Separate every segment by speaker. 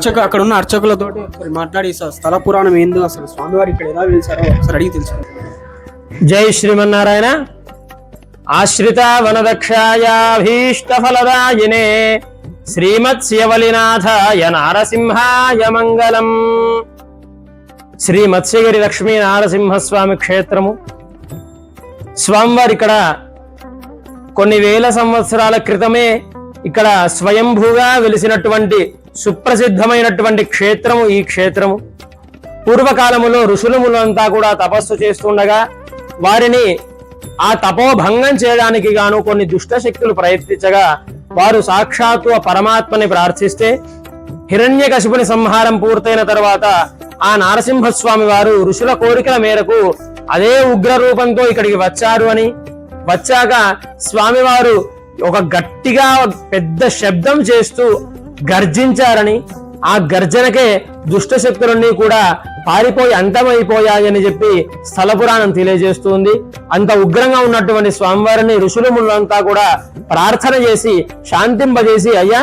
Speaker 1: అర్చక అక్కడ ఉన్న అర్చకులతో ఒకసారి మాట్లాడి స్థల పురాణం ఏందో అసలు స్వామివారు ఇక్కడ ఎలా వెలిసారో ఒకసారి అడిగి తెలుసుకుందాం.
Speaker 2: జై శ్రీమన్నారాయణ. ఆశ్రిత వనదక్షాయాభీష్ట ఫలదాయినే శ్రీమత్స్యవలినాథాయ నారసింహాయ మంగళం. శ్రీ మత్స్యగిరి లక్ష్మీ నారసింహస్వామి క్షేత్రము. స్వామివారు ఇక్కడ కొన్ని వేల సంవత్సరాల క్రితమే ఇక్కడ స్వయంభూగా వెలిసినటువంటి సుప్రసిద్ధమైనటువంటి క్షేత్రము ఈ క్షేత్రము. పూర్వకాలములో ఋషులములంతా కూడా తపస్సు చేస్తుండగా వారిని ఆ తపోభంగం చేయడానికి గాను కొన్ని దుష్ట శక్తులు ప్రయత్నించగా వారు సాక్షాత్తు పరమాత్మని ప్రార్థిస్తే హిరణ్యకశిపుని సంహారం పూర్తయిన తర్వాత ఆ నారసింహస్వామి వారు ఋషుల కోరికల మేరకు అదే ఉగ్ర రూపంతో ఇక్కడికి వచ్చారు అని. వచ్చాక స్వామివారు ఒక గట్టిగా పెద్ద శబ్దం చేస్తూ గర్జించారని ఆ గర్జనకే దుష్ట శక్తులన్నీ కూడా పారిపోయి అంతమైపోయాయని చెప్పి స్థల పురాణం తెలియజేస్తుంది. అంత ఉగ్రంగా ఉన్నటువంటి స్వామివారిని ఋషులు ముళ్ళంతా కూడా ప్రార్థన చేసి శాంతింపజేసి అయ్యా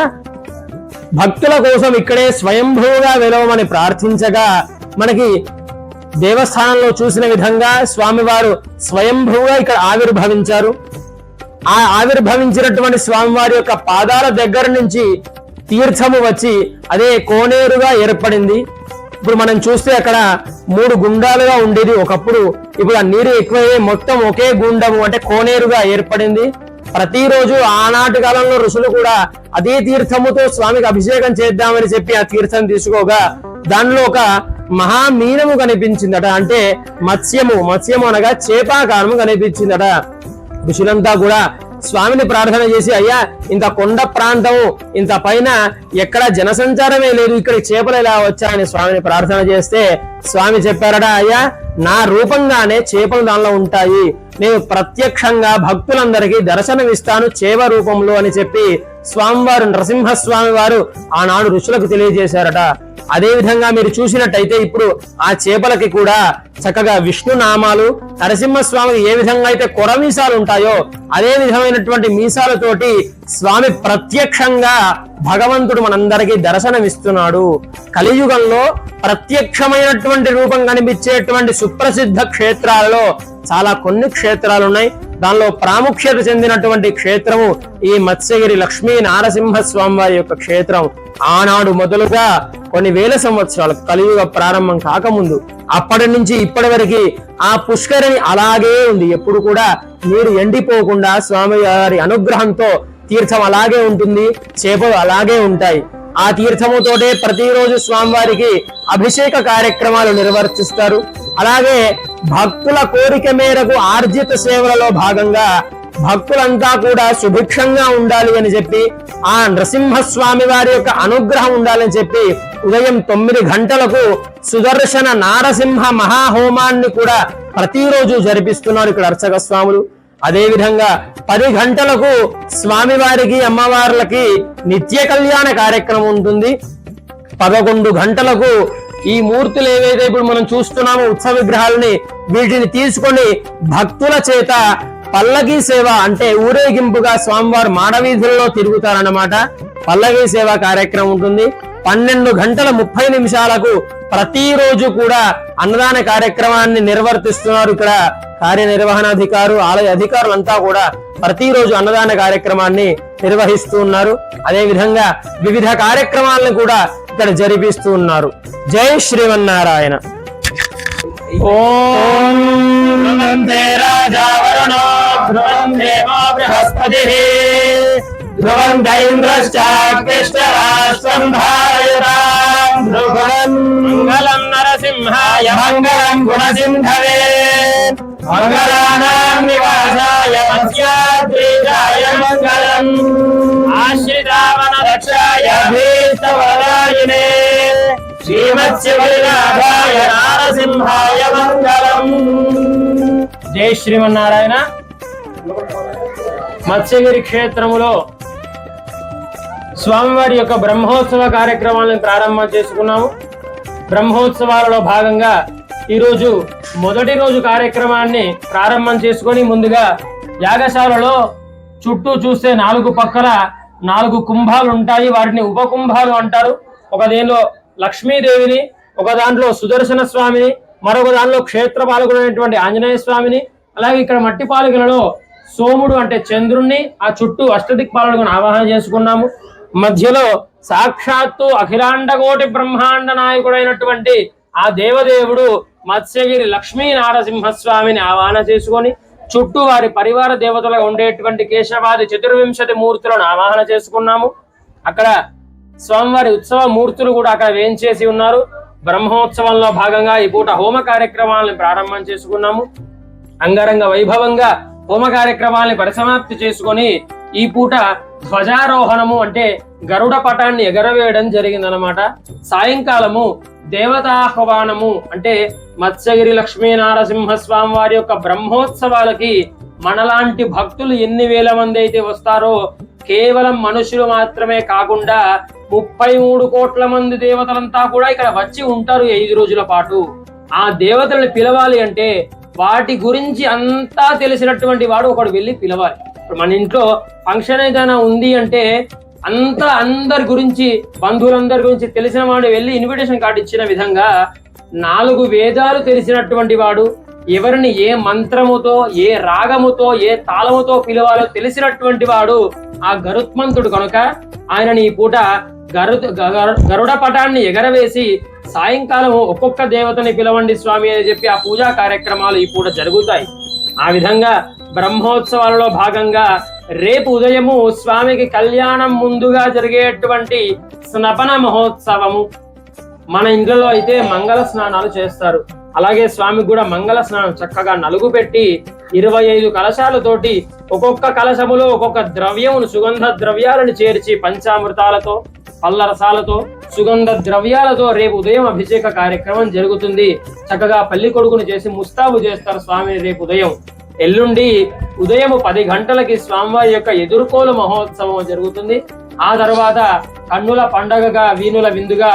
Speaker 2: భక్తుల కోసం ఇక్కడే స్వయంభూగా వెలవమని ప్రార్థించగా మనకి దేవస్థానంలో చూసిన విధంగా స్వామివారు స్వయంభూగా ఇక్కడ ఆవిర్భవించారు. ఆ ఆవిర్భవించినటువంటి స్వామివారి యొక్క పాదాల దగ్గర నుంచి తీర్థము వచ్చి అదే కోనేరుగా ఏర్పడింది. ఇప్పుడు మనం చూస్తే అక్కడ మూడు గుండాలుగా ఉండేది. ఒకప్పుడు ఇప్పుడు ఆ నీరు ఎక్కువయ్యే మొత్తం ఒకే గుండము అంటే కోనేరుగా ఏర్పడింది. ప్రతిరోజు ఆనాటి కాలంలో ఋషులు కూడా అదే తీర్థముతో స్వామికి అభిషేకం చేద్దామని చెప్పి ఆ తీర్థం తీసుకోగా దానిలో ఒక మహామీనము కనిపించిందట. అంటే మత్స్యము మత్స్యము అనగా చేపాకారము కనిపించిందట. ఋషులంతా కూడా స్వామిని ప్రార్థన చేసి అయ్యా ఇంత కొండ ప్రాంతం ఇంత పైన ఎక్కడ జనసంచారమే లేదు ఇక్కడ చేపలు ఎలా వచ్చాయని స్వామిని ప్రార్థన చేస్తే స్వామి చెప్పారట అయ్యా నా రూపంగానే చేపలు దానిలో ఉంటాయి. నేను ప్రత్యక్షంగా భక్తులందరికీ దర్శనమిస్తాను చేవ రూపంలో అని చెప్పి స్వామివారు నరసింహస్వామి వారు ఆనాడు ఋషులకు తెలియజేశారట. అదే విధంగా మీరు చూసినట్టయితే ఇప్పుడు ఆ చేపలకి కూడా చక్కగా విష్ణు నామాలు నరసింహస్వామికి ఏ విధంగా అయితే కొర మీసాలు ఉంటాయో అదే విధమైనటువంటి మీసాలతోటి స్వామి ప్రత్యక్షంగా భగవంతుడు మనందరికీ దర్శనమిస్తున్నాడు. కలియుగంలో ప్రత్యక్షమైనటువంటి రూపం కనిపించేటువంటి సుప్రసిద్ధ క్షేత్రాలలో చాలా కొన్ని క్షేత్రాలు ఉన్నాయి దానిలో ప్రాముఖ్యత చెందినటువంటి క్షేత్రము ఈ మత్స్యగిరి లక్ష్మీ నారసింహ స్వామి వారి యొక్క క్షేత్రం. ఆనాడు మొదలుగా కొన్ని వేల సంవత్సరాలు కలియుగ ప్రారంభం కాకముందు అప్పటి నుంచి ఇప్పటి వరకు ఆ పుష్కరిణి అలాగే ఉంది. ఎప్పుడు కూడా నీరు ఎండిపోకుండా స్వామి వారి అనుగ్రహంతో తీర్థం అలాగే ఉంటుంది చేపలు అలాగే ఉంటాయి. ఆ తీర్థముతోటే ప్రతిరోజు స్వామివారికి అభిషేక కార్యక్రమాలు నిర్వర్తిస్తారు. అలాగే భక్తుల కోరిక మేరకు ఆర్జిత సేవలలో భాగంగా భక్తులంతా కూడా సుభిక్షంగా ఉండాలి అని చెప్పి ఆ నృసింహస్వామి వారి యొక్క అనుగ్రహం ఉండాలని చెప్పి ఉదయం తొమ్మిది గంటలకు సుదర్శన నారసింహ మహాహోమాన్ని కూడా ప్రతిరోజు జరిపిస్తున్నారు ఇక్కడ అర్చక స్వాములు. అదేవిధంగా పది గంటలకు స్వామివారికి అమ్మవార్లకి నిత్య కళ్యాణ కార్యక్రమం ఉంటుంది. పదకొండు గంటలకు ఈ మూర్తులు ఏవైతే ఇప్పుడు మనం చూస్తున్నామో ఉత్సవ విగ్రహాలని వీటిని తీసుకొని భక్తుల చేత పల్లకి సేవ అంటే ఊరేగింపుగా స్వామివారు మాడవీధుల్లో తిరుగుతారన్నమాట. పల్లకి సేవ కార్యక్రమం ఉంటుంది. పన్నెండు గంటల ముప్పై నిమిషాలకు ప్రతిరోజు కూడా అన్నదాన కార్యక్రమాన్ని నిర్వర్తిస్తున్నారు ఇక్కడ కార్యనిర్వహణాధికారు ఆలయ అధికారులంతా కూడా ప్రతిరోజు అన్నదాన కార్యక్రమాన్ని నిర్వహిస్తూ ఉన్నారు. అదే విధంగా వివిధ కార్యక్రమాలను కూడా ఇక్కడ జరిపిస్తూ ఉన్నారు. జై శ్రీమన్నారాయణ. ॐ ध्रुवन्ते राजा वरुणो ध्रुवं देवो बृहस्पतिः ध्रुवं दैन्द्रश्चाकृष्टराष्ट्रं धारयतां ध्रुवं मङ्गलं नरसिंहाय मङ्गलं गुणसिंहवे मङ्गलानां निवासाय मस्याद्रीजाय मङ्गलम्। आश्रितावनरक्षाय भे శ్రీమత్స్యవరినాథాయ నారసింహాయ మంగళం. జై శ్రీమన్నారాయణ. మత్స్యగిరి క్షేత్రములో స్వామివారి యొక్క బ్రహ్మోత్సవ కార్యక్రమాలను ప్రారంభం చేసుకున్నాము. బ్రహ్మోత్సవాలలో భాగంగా ఈరోజు మొదటి రోజు కార్యక్రమాన్ని ప్రారంభం చేసుకొని ముందుగా యాగశాలలో చుట్టూ చూస్తే నాలుగు పక్కల నాలుగు కుంభాలు ఉంటాయి వాటిని ఉపకుంభాలు అంటారు. ఒక దేనిలో లక్ష్మీదేవిని ఒక దాంట్లో సుదర్శన స్వామిని మరొక దానిలో క్షేత్రపాలకుడైనటువంటి ఆంజనేయ స్వామిని అలాగే ఇక్కడ మట్టి పాలకులలో సోముడు అంటే చంద్రుణ్ణి ఆ చుట్టూ అష్టదిక్ పాలకుని ఆవాహన చేసుకున్నాము. మధ్యలో సాక్షాత్తు అఖిలాండకోటి బ్రహ్మాండ నాయకుడైనటువంటి ఆ దేవదేవుడు మత్స్యగిరి లక్ష్మీ నారసింహస్వామిని ఆవాహన చేసుకొని చుట్టూ వారి పరివార దేవతలుగా ఉండేటువంటి కేశవాది చతుర్వింశతి మూర్తులను ఆవాహన చేసుకున్నాము. అక్కడ స్వామివారి ఉత్సవ మూర్తులు కూడా అక్కడ వేయించేసి ఉన్నారు. బ్రహ్మోత్సవంలో భాగంగా ఈ పూట హోమ కార్యక్రమాలను ప్రారంభం చేసుకున్నాము. అంగరంగ వైభవంగా హోమ కార్యక్రమాల్ని పరిసమాప్తి చేసుకొని ఈ పూట ధ్వజారోహణము అంటే గరుడ పటాన్ని ఎగరవేయడం జరిగిందనమాట సాయంకాలము దేవతాహ్వానము అంటే మత్స్యగిరి లక్ష్మీ నారసింహ స్వామి వారి యొక్క బ్రహ్మోత్సవాలకి మనలాంటి భక్తులు ఎన్ని వేల మంది అయితే వస్తారో కేవలం మనుషులు మాత్రమే కాకుండా ముప్పై మూడు కోట్ల మంది దేవతలంతా కూడా ఇక్కడ వచ్చి ఉంటారు ఐదు రోజుల పాటు. ఆ దేవతల్ని పిలవాలి అంటే వాటి గురించి అంతా తెలిసినటువంటి వాడు ఒకడు వెళ్ళి పిలవాలి. ఇప్పుడు మన ఇంట్లో ఫంక్షన్ ఏదైనా ఉంది అంటే అంతా అందరి గురించి బంధువులందరి గురించి తెలిసిన వాడు వెళ్ళి ఇన్విటేషన్ కార్డు ఇచ్చిన విధంగా నాలుగు వేదాలు తెలిసినటువంటి వాడు ఎవరిని ఏ మంత్రముతో ఏ రాగముతో ఏ తాళముతో పిలవాలో తెలిసినటువంటి వాడు ఆ గరుత్మంతుడు కనుక ఆయనని ఈ పూట గరు గరు- గరుడ పటాన్ని ఎగరవేసి సాయంకాలం ఒక్కొక్క దేవతని పిలవండి స్వామి అని చెప్పి ఆ పూజా కార్యక్రమాలు ఈ పూట జరుగుతాయి. ఆ విధంగా బ్రహ్మోత్సవాలలో భాగంగా రేపు ఉదయము స్వామికి కళ్యాణం ముందుగా జరిగేటువంటి స్నపన మహోత్సవము మన ఇండ్లలో అయితే మంగళ స్నానాలు చేస్తారు. అలాగే స్వామికి కూడా మంగళ స్నానం చక్కగా నలుగు పెట్టి ఇరవై ఐదు కలశాలతోటి ఒక్కొక్క కలశములో ఒక్కొక్క ద్రవ్యమును సుగంధ ద్రవ్యాలను చేర్చి పంచామృతాలతో పల్లరసాలతో సుగంధ ద్రవ్యాలతో రేపు ఉదయం అభిషేక కార్యక్రమం జరుగుతుంది. చక్కగా పల్లి కొడుకును చేసి ముస్తాబు చేస్తారు స్వామిని రేపు ఉదయం. ఎల్లుండి ఉదయం పది గంటలకి స్వామివారి యొక్క ఎదుర్కోలు మహోత్సవం జరుగుతుంది. ఆ తర్వాత కన్నుల పండగగా వీణుల విందుగా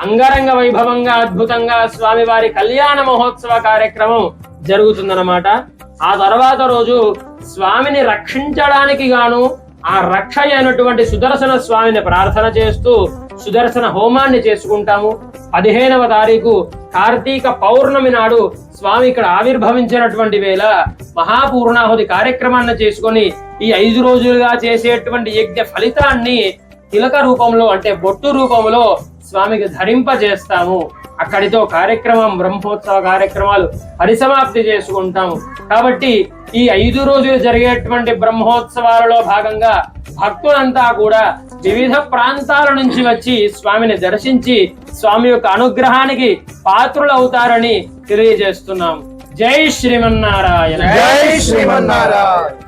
Speaker 2: అంగరంగ వైభవంగా అద్భుతంగా స్వామివారి కళ్యాణ మహోత్సవ కార్యక్రమం జరుగుతుందన్నమాట. ఆ తర్వాత రోజు స్వామిని రక్షించడానికి గాను ఆ రక్ష అయినటువంటి సుదర్శన స్వామిని ప్రార్థన చేస్తూ సుదర్శన హోమాన్ని చేసుకుంటాము. పదిహేనవ తారీఖు కార్తీక పౌర్ణమి నాడు స్వామి ఇక్కడ ఆవిర్భవించినటువంటి వేళ మహాపూర్ణాహుతి కార్యక్రమాన్ని చేసుకొని ఈ ఐదు రోజులుగా చేసేటువంటి యజ్ఞ ఫలితాన్ని తిలక రూపంలో అంటే బొట్టు రూపంలో స్వామికి ధరింపజేస్తాము. అక్కడితో కార్యక్రమం బ్రహ్మోత్సవ కార్యక్రమాలు పరిసమాప్తి చేసుకుంటాము. కాబట్టి ఈ ఐదు రోజులు జరిగేటువంటి బ్రహ్మోత్సవాలలో భాగంగా భక్తులంతా కూడా వివిధ ప్రాంతాల నుంచి వచ్చి స్వామిని దర్శించి స్వామి యొక్క అనుగ్రహానికి పాత్రులవుతారని తెలియజేస్తున్నాం. జై శ్రీమన్నారాయణ.
Speaker 3: జై శ్రీమన్నారాయణ.